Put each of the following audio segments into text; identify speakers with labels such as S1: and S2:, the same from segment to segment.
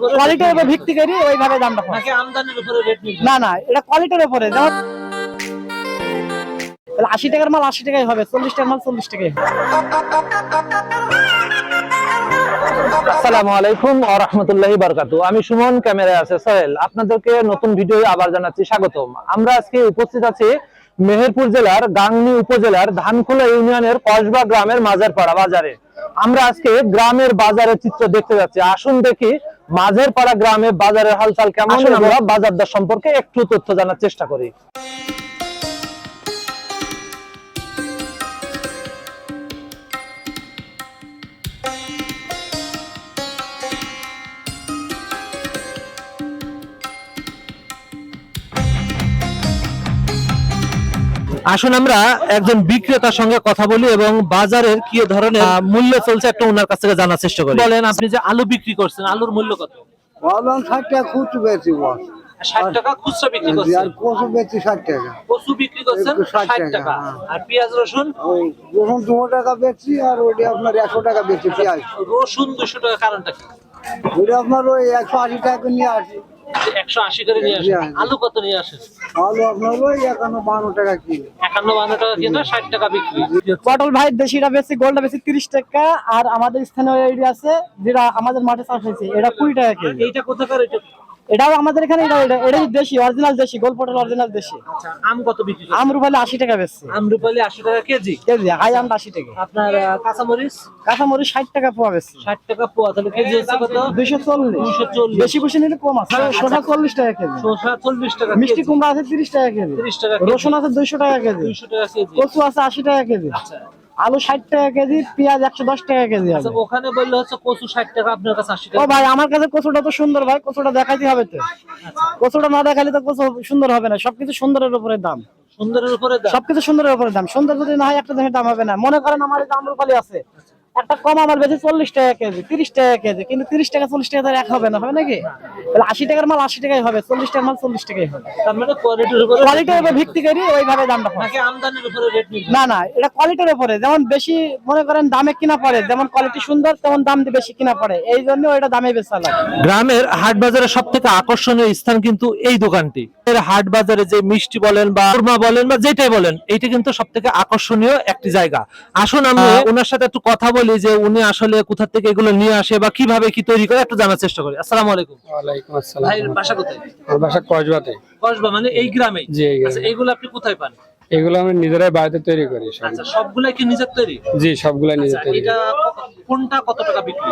S1: কোয়ালিটির উপর ভিত্তি করে ওইভাবে দামটা।
S2: নাকি আমদানির উপরে রেট
S1: না না এটা কোয়ালিটির উপরে। যেমন তাহলে আশি টাকার মাল আশি টাকাই হবে চল্লিশ টাকার মাল চল্লিশ টাকাই হবে।
S3: আসসালামু আলাইকুম ওয়া রাহমাতুল্লাহি বারাকাতু। আমি সুমন ক্যামেরায় আছে সোহেল। আপনাদেরকে নতুন ভিডিও আবার জানাচ্ছি স্বাগতম। আমরা আজকে উপস্থিত আছি মেহেরপুর জেলার গাংনী উপজেলার ধানখোলা ইউনিয়নের কসবা গ্রামের মাঝেরপাড়া বাজারে। আমরা আজকে গ্রামের বাজারের চিত্র দেখতে যাচ্ছি। আসুন দেখি মাঝেরপাড়া গ্রামে বাজারের হালচাল কেমন বাজারদার বাজার দর সম্পর্কে একটু তথ্য জানার চেষ্টা করি। আসুন আমরা একজন বিক্রেতার সঙ্গে কথা বলি এবং বাজারের কি ধরনের মূল্য চলছে একটা ওনার কাছ থেকে জানার চেষ্টা করি।
S2: বলেন আপনি যে আলু বিক্রি করছেন আলুর মূল্য কত?
S4: ষাট টাকা খুচরো বেশি বস
S2: ষাট টাকা খুচরা বিক্রি
S4: আর
S2: করছেন?
S4: কচু বেশি ষাট টাকা।
S2: কচু বিক্রি করছেন
S4: ষাট টাকা,
S2: টাকা।
S4: হ্যাঁ।
S2: আর পেঁয়াজ রসুন?
S4: ওই দুশো টাকা আর আপনার একশো টাকা পেঁয়াজ।
S2: রসুন দুশো টাকা কারণটা কি?
S4: ওইটা আপনার ওই একশো আশি টাকা করে নিয়ে আসি।
S2: একশো আশি করে নিয়ে আসেন। আলু কত নিয়ে আসেন?
S4: আলু আপনার ওই একান্ন বান্ন টাকা কিলো।
S2: একান্ন বান্ন টাকা কিনা ষাট টাকা বিক্রি।
S1: পটল ভাই দেশিটা বেশি গোলটা বেশি তিরিশ টাকা। আর আমাদের স্থানীয় এরিয়া আছে যেটা আমাদের মাঠে চাষ হয়েছে এটা কুড়ি টাকা কেজি
S2: এইটা কোথাকার এটা?
S1: এটাও আমাদের এখানে এটা এটা এটাই দেশি অরিজিনাল দেশি গোল পটল অরিজিনাল দেশি।
S2: আচ্ছা আম কত বিক্রি করছেন?
S1: আমরুপালি আশি টাকা বেশি
S2: আমরুপালি আশি টাকা কেজি?
S1: কেজি হাই আমটা আশি টাকা।
S2: আপনার কাঁচামরিচ?
S1: কাঁচামরিচ ষাট টাকা পোয়া বেশি
S2: ষাট টাকা পোয়া তাহলে কেজি হচ্ছে কত?
S1: দুইশো চল্লিশ।
S2: দুইশো চল্লিশ।
S1: বেশি বেশি নিলে কম আছে। শসা চল্লিশ টাকা কেজি।
S2: শসা চল্লিশ টাকা
S1: মিষ্টি কুমড়া আছে তিরিশ টাকা কেজি।
S2: তিরিশ টাকা
S1: রসুন আছে দুইশো টাকা কেজি।
S2: দুইশো টাকা কেজি।
S1: কচু আছে আশি টাকা কেজি।
S2: আচ্ছা।
S1: আলু ষাট টাকা কেজি পেঁয়াজ একশো দশ টাকা কেজি
S2: আচ্ছা ওখানে বললে হচ্ছে কচু ষাট টাকা আপনার কাছে আশি
S1: ও ভাই আমার কাছে কচুটা তো সুন্দর ভাই কচুটা দেখাইতে হবে তো। কচুটা না দেখালে তো কচু সুন্দর হবে না সবকিছু সুন্দরের উপরে দাম।
S2: সুন্দরের উপরে দাম।
S1: সবকিছু সুন্দরের উপরে দাম। সুন্দর যদি না হয় একটা দামের দাম হবে না। মনে করেন আমার এই রূপালি আছে। একটা কম আমার বেশি চল্লিশ টাকা কেজি তিরিশ টাকা কেজি কিন্তু তিরিশ টাকা চল্লিশ টাকা এক হবে না হবে নাকি? তাহলে আশি টাকার মাল আশি টাকাই হবে চল্লিশ টাকার মাল চল্লিশ টাকাই হবে।
S2: তার মানে কোয়ালিটির উপরে
S1: কোয়ালিটির উপর ভিত্তি করে ওইভাবে দামটা
S2: নাকি আমদানির উপরে রেট
S1: না না এটা কোয়ালিটির উপরে। যেমন বেশি মনে করেন দামে কিনা পড়ে যেমন কোয়ালিটি সুন্দর তেমন দাম বেশি কিনা পড়ে। এই জন্য ওইটা দামে বেচা লাগে।
S3: গ্রামের হাট বাজারের সব থেকে আকর্ষণীয় স্থান কিন্তু এই দোকানটি। এর হাট বাজারে যে মিষ্টি বলেন বা কুরমা বলেন বা যেটাই বলেন এইটা কিন্তু সব থেকে আকর্ষণীয় একটি জায়গা। আসুন আমি ওনার সাথে একটু কথা বলি। যে উনি আসলে কোথা থেকে এগুলো নিয়ে আসে বা কীভাবে কি তৈরি করে একটু জানার চেষ্টা করি। আসসালামু আলাইকুম।
S5: ওয়ালাইকুম আসসালাম।
S2: ভাইয়ের বাসা কোথায়?
S5: আমার বাসা কসবাতে।
S2: কসবা মানে এই গ্রামে?
S5: জি,
S2: আচ্ছা এইগুলো আপনি কোথায় পান?
S5: এগুলো আমরা নিজেরাই বাড়িতে তৈরি করি।
S2: আচ্ছা সবগুলাই কি নিজের তৈরি?
S5: জি সবগুলা নিজে
S2: আচ্ছা
S5: তৈরি।
S2: এটা কোনটা কত টাকা বিক্রি?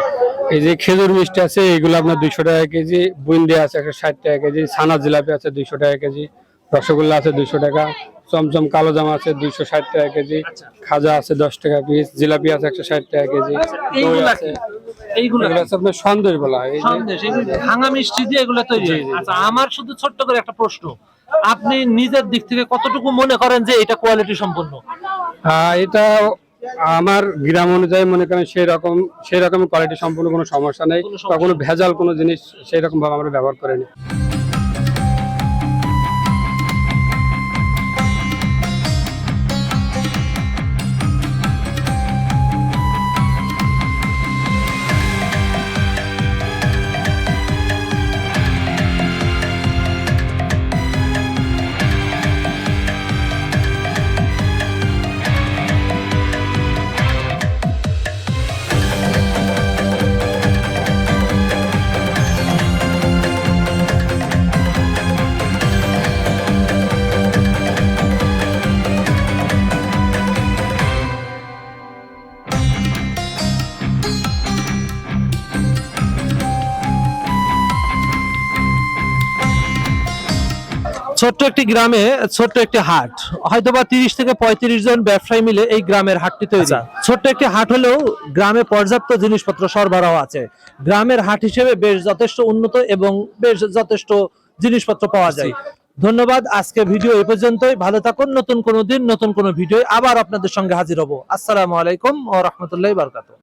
S5: এই যে খেজুর মিষ্টি আছে এগুলো আপনার দুইশো টাকা কেজি বুন্দি আছে একশো ষাট টাকা কেজি ছানা জিলাপি আছে দুইশো টাকা কেজি রসগোল্লা আছে দুইশো টাকা চমচম কালো জামা আছে দুইশো ষাট টাকা কেজি। খাজা আছে দশ টাকা পিস জিলাপি আছে একশো ষাট টাকা কেজি।
S2: এইগুলো
S5: আছে। আপনার সন্দেশ বলা হয়।
S2: সন্দেশ ভাঙা মিষ্টি দিয়ে এগুলো তৈরি। আচ্ছা আমার শুধু ছোট্ট করে একটা প্রশ্ন। আপনি নিজের দিক থেকে কতটুকু মনে করেন যে এটা কোয়ালিটি সম্পন্ন?
S5: এটা আমার গ্রাম অনুযায়ী মনে করেন সেই রকম সেই রকম কোয়ালিটি সম্পূর্ণ কোনো সমস্যা নেই
S2: কোনো
S5: বা কোনো ভেজাল কোনো জিনিস সেই রকম ভাবে আমরা ব্যবহার করিনি।
S3: ছোট্ট একটি গ্রামে ছোট্ট একটি হাট। হয়তোবা তিরিশ থেকে পঁয়ত্রিশ জন ব্যবসায়ী মিলে এই গ্রামের হাটটি তৈরি। ছোট্ট একটি হাট হলেও গ্রামে পর্যাপ্ত জিনিসপত্র সরবরাহ আছে। গ্রামের হাট হিসেবে বেশ যথেষ্ট উন্নত এবং বেশ যথেষ্ট জিনিসপত্র পাওয়া যায়। ধন্যবাদ। আজকে ভিডিও এ পর্যন্তই। ভালো থাকুন। নতুন কোনো দিন নতুন কোনো ভিডিও আবার আপনাদের সঙ্গে হাজির হব। আসসালামু আলাইকুম ও রহমতুল্লাহ বারকাত